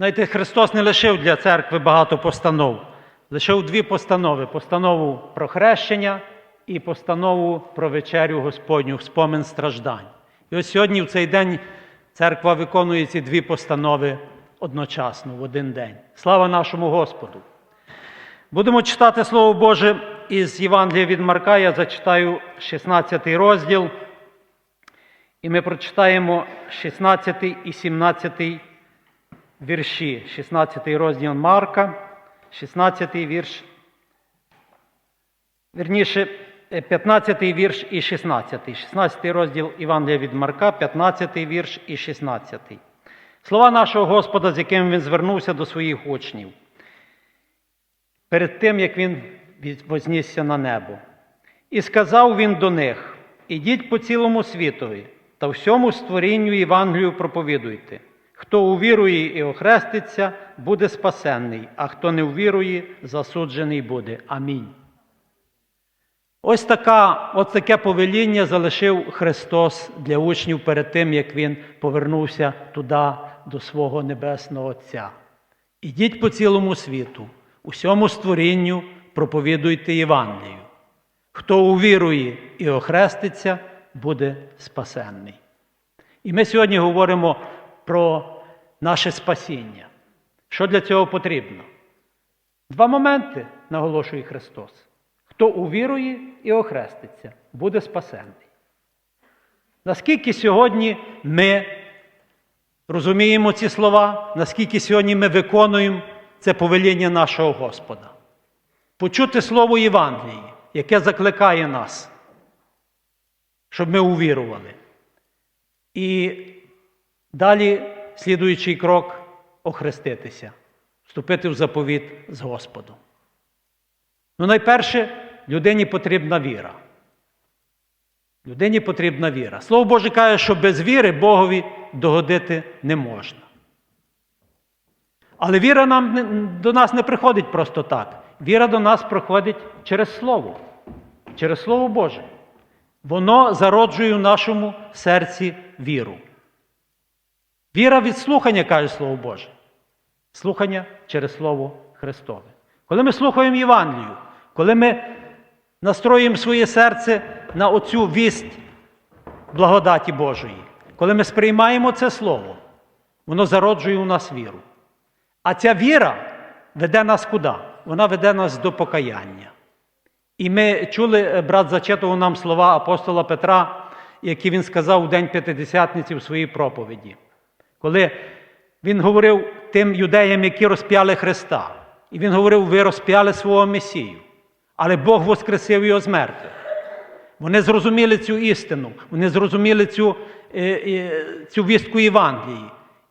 Знаєте, Христос не лишив для церкви багато постанов. Лишив дві постанови: постанову про хрещення і постанову про вечерю Господню, спомин страждань. І ось сьогодні, в цей день, церква виконує ці дві постанови одночасно, в один день. Слава нашому Господу! Будемо читати Слово Боже із Євангелія від Марка. Я зачитаю 16 розділ. І ми прочитаємо 16 і 17 вірші. 16 розділ Марка, 16 вірш. Вірніше, 15 вірш і 16. 16 розділ Євангелія від Марка, 15 вірш і 16. Слова нашого Господа, з яким він звернувся до своїх учнів. Перед тим, як він вознісся на небо. І сказав він до них: Ідіть по цілому світові та всьому створінню Євангелію проповідуйте. Хто увірує і охреститься, буде спасенний, а хто не увірує, засуджений буде. Амінь. Ось така, ось таке повеління залишив Христос для учнів перед тим, як Він повернувся туди до свого Небесного Отця. Ідіть по цілому світу, усьому створінню проповідуйте Євангелію. Хто увірує і охреститься, буде спасенний. І ми сьогодні говоримо про наше спасіння. Що для цього потрібно? Два моменти наголошує Христос. Хто увірує і охреститься, буде спасенний. Наскільки сьогодні ми розуміємо ці слова, наскільки сьогодні ми виконуємо це повеління нашого Господа? Почути Слово Євангелії, яке закликає нас, щоб ми увірували. І далі, слідуючий крок, охреститися, вступити в заповіт з Господом. Ну, найперше, людині потрібна віра. Людині потрібна віра. Слово Боже каже, що без віри Богові догодити не можна. Але віра нам, до нас не приходить просто так. Віра до нас приходить через Слово, через Слово Боже. Воно зароджує в нашому серці віру. Віра від слухання, каже Слово Боже. Слухання через Слово Христове. Коли ми слухаємо Євангелію, коли ми настроюємо своє серце на оцю вість благодаті Божої, коли ми сприймаємо це Слово, воно зароджує у нас віру. А ця віра веде нас куди? Вона веде нас до покаяння. І ми чули, е, брат зачитував нам слова апостола Петра, які він сказав у День П'ятидесятниці в своїй проповіді, коли він говорив тим юдеям, які розп'яли Христа. І він говорив: ви розп'яли свого Месію, але Бог воскресив його з мертвих. Вони зрозуміли цю істину, вони зрозуміли цю, е, е, цю вістку Євангелії.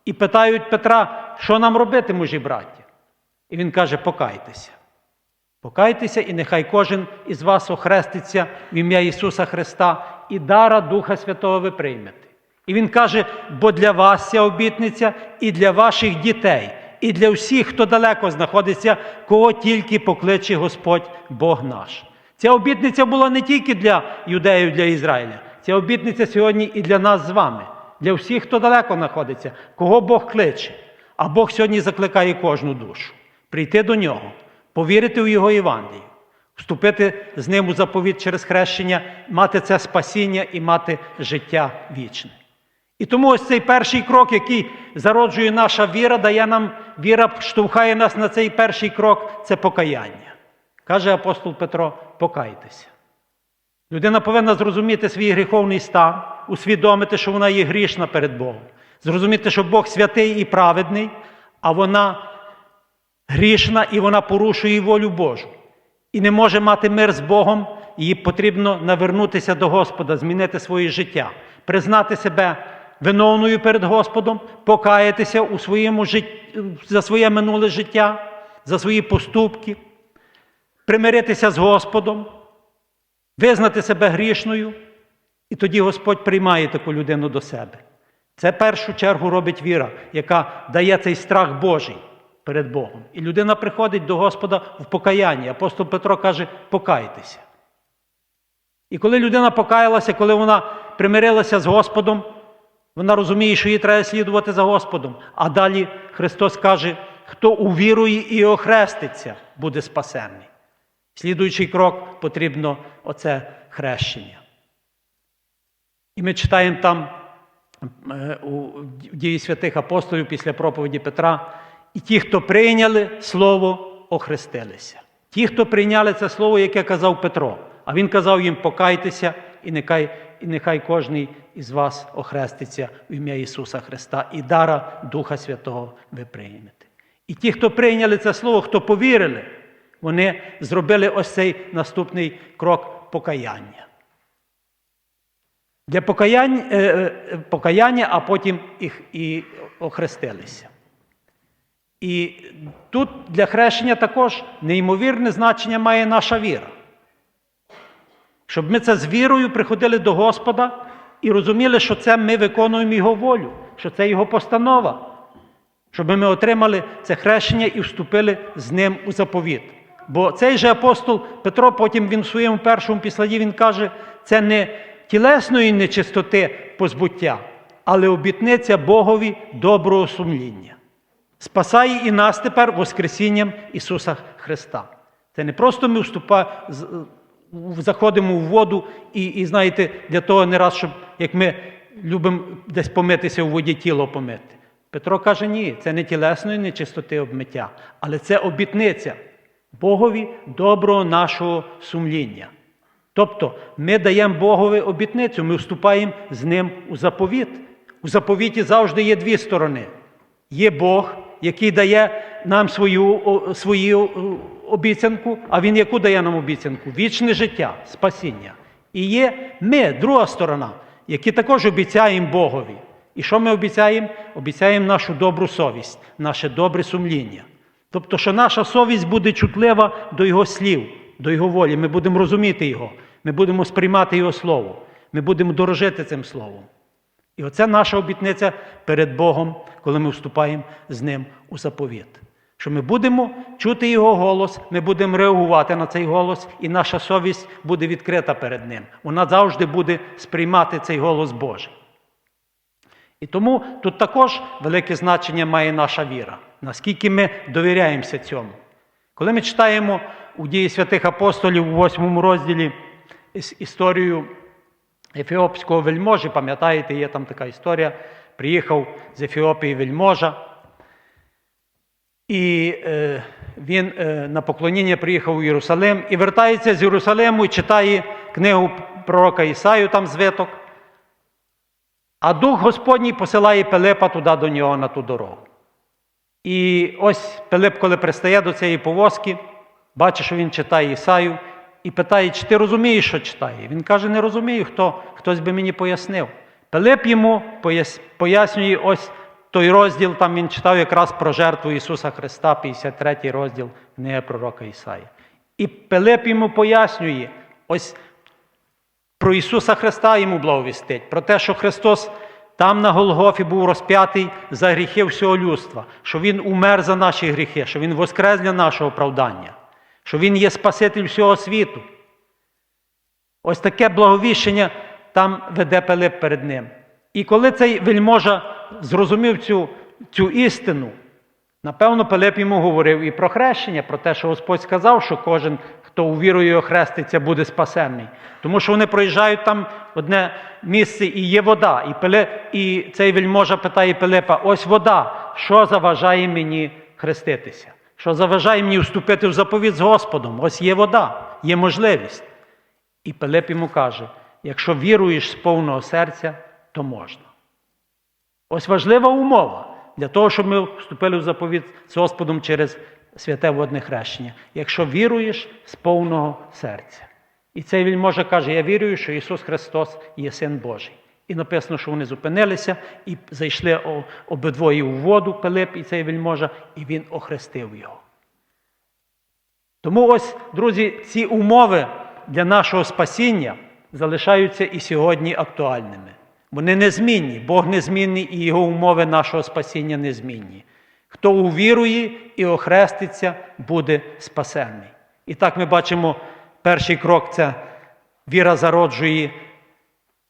І питають Петра, що нам робити, мужі браття? І він каже: покайтеся. Покайтеся, і нехай кожен із вас охреститься в ім'я Ісуса Христа і дара Духа Святого ви приймете. І Він каже, бо для вас ця обітниця і для ваших дітей, і для всіх, хто далеко знаходиться, кого тільки покличе Господь Бог наш. Ця обітниця була не тільки для юдеїв, для Ізраїля, ця обітниця сьогодні і для нас з вами, для всіх, хто далеко знаходиться, кого Бог кличе. А Бог сьогодні закликає кожну душу прийти до нього, повірити в Його Євангелію, вступити з ним у заповідь через хрещення, мати це спасіння і мати життя вічне. І тому ось цей перший крок, який зароджує наша віра, дає нам віра, штовхає нас на цей перший крок це покаяння. Каже апостол Петро: покайтеся. Людина повинна зрозуміти свій гріховний стан, усвідомити, що вона є грішна перед Богом, зрозуміти, що Бог святий і праведний, а вона грішна і вона порушує волю Божу. І не може мати мир з Богом, їй потрібно навернутися до Господа, змінити своє життя, признати себе виновною перед Господом, покаятися у своєму житті, за своє минуле життя, за свої поступки, примиритися з Господом, визнати себе грішною, і тоді Господь приймає таку людину до себе. Це в першу чергу робить віра, яка дає цей страх Божий перед Богом. І людина приходить до Господа в покаянні. Апостол Петро каже: покайтеся. І коли людина покаялася, коли вона примирилася з Господом, Вона розуміє, що їй треба слідувати за Господом. А далі Христос каже, хто увірує і охреститься, буде спасенний. Слідуючий крок потрібно оце хрещення. І ми читаємо там е, у дії святих апостолів після проповіді Петра. І ті, хто прийняли слово, охрестилися. Ті, хто прийняли це слово, яке казав Петро, а він казав їм покайтеся, і нехай, і нехай кожний із вас охреститься в ім'я Ісуса Христа, і дара Духа Святого ви приймете. І ті, хто прийняли це слово, хто повірили, вони зробили ось цей наступний крок покаяння. Для покаяння, е, е, покаяння а потім їх і охрестилися. І тут для хрещення також неймовірне значення має наша віра. Щоб ми це з вірою приходили до Господа і розуміли, що це ми виконуємо Його волю, що це Його постанова, щоб ми отримали це хрещення і вступили з ним у заповіт. Бо цей же апостол Петро, потім він в своєму першому післанні він каже, це не тілесної нечистоти позбуття, але обітниця Богові доброго сумління. Спасає і нас тепер Воскресінням Ісуса Христа. Це не просто ми вступа, з- в- заходимо в воду і, і знаєте, для того не раз, щоб як ми любимо десь помитися в воді тіло помити. Петро каже, ні, це не тілесної нечистоти обмиття, але це обітниця Богові доброго нашого сумління. Тобто ми даємо Богові обітницю, ми вступаємо з ним у заповіт. У заповіті завжди є дві сторони. Є Бог, який дає нам свою, о, обіцянку, а Він яку дає нам обіцянку? Вічне життя, спасіння. І є ми, друга сторона, які також обіцяємо Богові. І що ми обіцяємо? Обіцяємо нашу добру совість, наше добре сумління. Тобто, що наша совість буде чутлива до Його слів, до Його волі. Ми будемо розуміти Його, ми будемо сприймати Його Слово, ми будемо дорожити цим Словом. І оце наша обітниця перед Богом, коли ми вступаємо з Ним у заповіт. Що ми будемо чути Його голос, ми будемо реагувати на цей голос, і наша совість буде відкрита перед Ним. Вона завжди буде сприймати цей голос Божий. І тому тут також велике значення має наша віра, наскільки ми довіряємося цьому. Коли ми читаємо у дії святих апостолів у восьмому розділі історію ефіопського вельможі, пам'ятаєте, є там така історія, приїхав з Ефіопії вельможа, і е, він е, на поклоніння приїхав у Єрусалим і вертається з Єрусалиму і читає книгу пророка Ісаю, там звиток. А Дух Господній посилає Пилипа туди до нього на ту дорогу. І ось Пилип, коли пристає до цієї повозки, бачить, що він читає Ісаю, і питає, чи ти розумієш, що читає? Він каже, не розумію, хто, хтось би мені пояснив. Пилип йому пояснює ось той розділ, там він читав якраз про жертву Ісуса Христа, 53 розділ книги пророка Ісаї. І Пилип йому пояснює, ось про Ісуса Христа йому благовістить, про те, що Христос там на Голгофі був розп'ятий за гріхи всього людства, що Він умер за наші гріхи, що Він воскрес для нашого оправдання, що Він є Спаситель всього світу. Ось таке благовіщення там веде Пилип перед ним. І коли цей вельможа зрозумів цю, цю істину, напевно, Пилип йому говорив і про хрещення, про те, що Господь сказав, що кожен, хто увірує і охреститься, буде спасенний. Тому що вони проїжджають там одне місце і є вода. І, Пилип, і цей вельможа питає Пилипа: ось вода, що заважає мені хреститися? Що заважає мені вступити в заповідь з Господом? Ось є вода, є можливість. І Пилип йому каже: якщо віруєш з повного серця, то можна. Ось важлива умова для того, щоб ми вступили в заповідь з Господом через святе водне хрещення. Якщо віруєш з повного серця. І цей вельможа каже: Я вірую, що Ісус Христос є Син Божий. І написано, що вони зупинилися і зайшли обидвоє у воду, Пилип і цей вельможа, і він охрестив його. Тому ось, друзі, ці умови для нашого спасіння залишаються і сьогодні актуальними. Вони незмінні. Бог незмінний і його умови нашого спасіння незмінні. Хто увірує і охреститься, буде спасенний. І так ми бачимо, перший крок це віра зароджує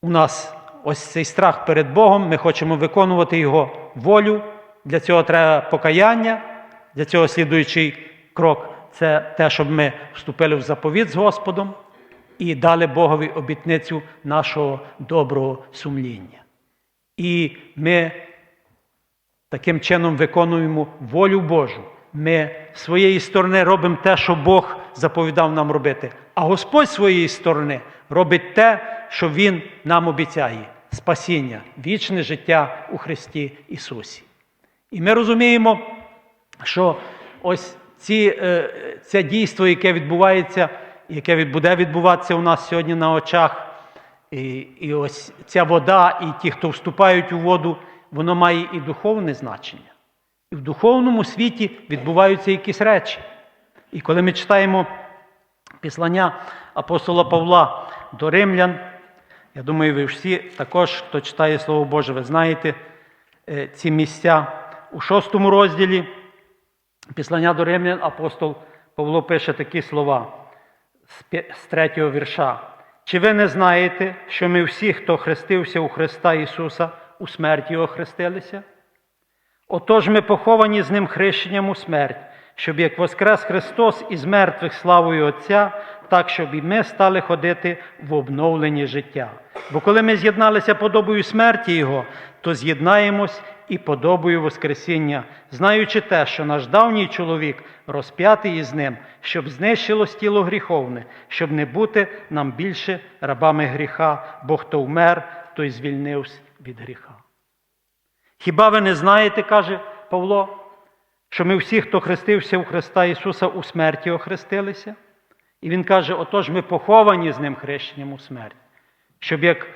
у нас ось цей страх перед Богом, ми хочемо виконувати Його волю. Для цього треба покаяння, для цього слідуючий крок це те, щоб ми вступили в заповіт з Господом і дали Богові обітницю нашого доброго сумління. І ми таким чином виконуємо волю Божу. Ми з своєї сторони робимо те, що Бог заповідав нам робити. А Господь з своєї сторони робить те, що Він нам обіцяє спасіння, вічне життя у Христі Ісусі. І ми розуміємо, що ось ці, е, це дійство, яке відбувається, яке буде відбуватися у нас сьогодні на очах, і, і ось ця вода, і ті, хто вступають у воду, воно має і духовне значення. І в духовному світі відбуваються якісь речі. І коли ми читаємо післання апостола Павла до римлян, я думаю, ви всі також, хто читає Слово Боже, ви знаєте е, ці місця. У шостому розділі післання до римлян апостол Павло пише такі слова з третього вірша. Чи ви не знаєте, що ми всі, хто хрестився у Христа Ісуса, у смерті Його хрестилися? Отож ми поховані з Ним хрещенням у смерть, щоб як воскрес Христос із мертвих славою Отця, так щоб і ми стали ходити в обновленні життя. Бо коли ми з'єдналися подобою смерті Його, то з'єднаємось і подобою Воскресіння, знаючи те, що наш давній чоловік розп'ятий із ним, щоб знищилось тіло гріховне, щоб не бути нам більше рабами гріха, бо хто вмер, той звільнився від гріха. Хіба ви не знаєте, каже Павло, що ми всі, хто хрестився у Христа Ісуса, у смерті охрестилися? І Він каже: отож ми поховані з Ним хрещенням у смерть, щоб як,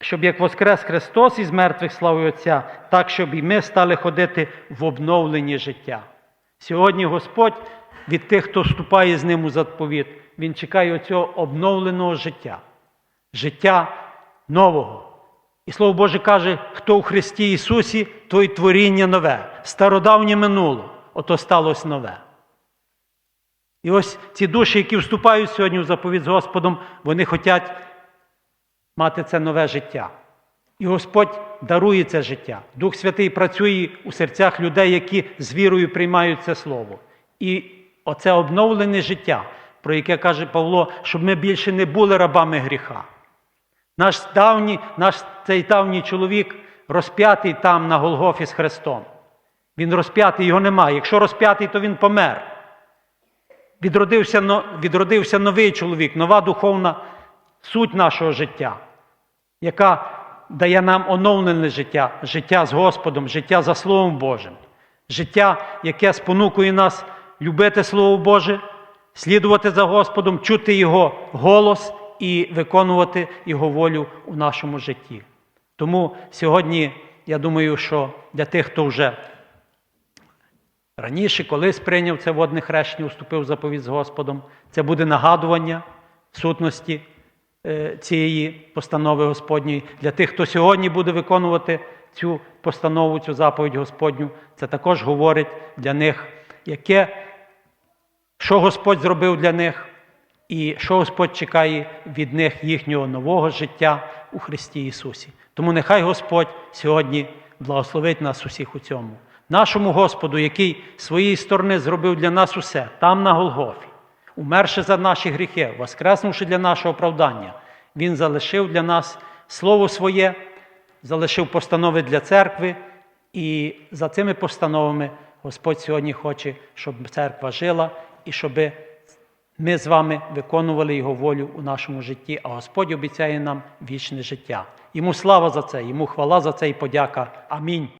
щоб як воскрес Христос із мертвих славою Отця, так, щоб і ми стали ходити в обновленні життя. Сьогодні Господь від тих, хто вступає з ним у заповіт, Він чекає оцього обновленого життя, життя нового. І Слово Боже каже, хто у Христі Ісусі, той творіння нове. Стародавнє минуло, ото сталося нове. І ось ці душі, які вступають сьогодні в заповідь з Господом, вони хочуть мати це нове життя. І Господь дарує це життя. Дух Святий працює у серцях людей, які з вірою приймають це слово. І оце обновлене життя, про яке каже Павло, щоб ми більше не були рабами гріха. Наш давній, наш цей давній чоловік розп'ятий там на Голгофі з Христом. Він розп'ятий, його немає. Якщо розп'ятий, то він помер. Відродився, відродився новий чоловік, нова духовна суть нашого життя, яка дає нам оновлене життя, життя з Господом, життя за Словом Божим, життя, яке спонукує нас любити Слово Боже, слідувати за Господом, чути Його голос і виконувати Його волю у нашому житті. Тому сьогодні я думаю, що для тих, хто вже раніше колись прийняв це водне хрещення, уступив заповідь з Господом, це буде нагадування сутності е, цієї постанови Господньої. Для тих, хто сьогодні буде виконувати цю постанову, цю заповідь Господню, це також говорить для них, яке, що Господь зробив для них, і що Господь чекає від них їхнього нового життя у Христі Ісусі. Тому нехай Господь сьогодні благословить нас усіх у цьому. Нашому Господу, який своєї сторони зробив для нас усе, там на Голгофі, умерши за наші гріхи, воскреснувши для нашого оправдання, Він залишив для нас Слово Своє, залишив постанови для церкви, і за цими постановами Господь сьогодні хоче, щоб церква жила і щоб ми з вами виконували Його волю у нашому житті, а Господь обіцяє нам вічне життя. Йому слава за це, йому хвала за це і подяка. Амінь.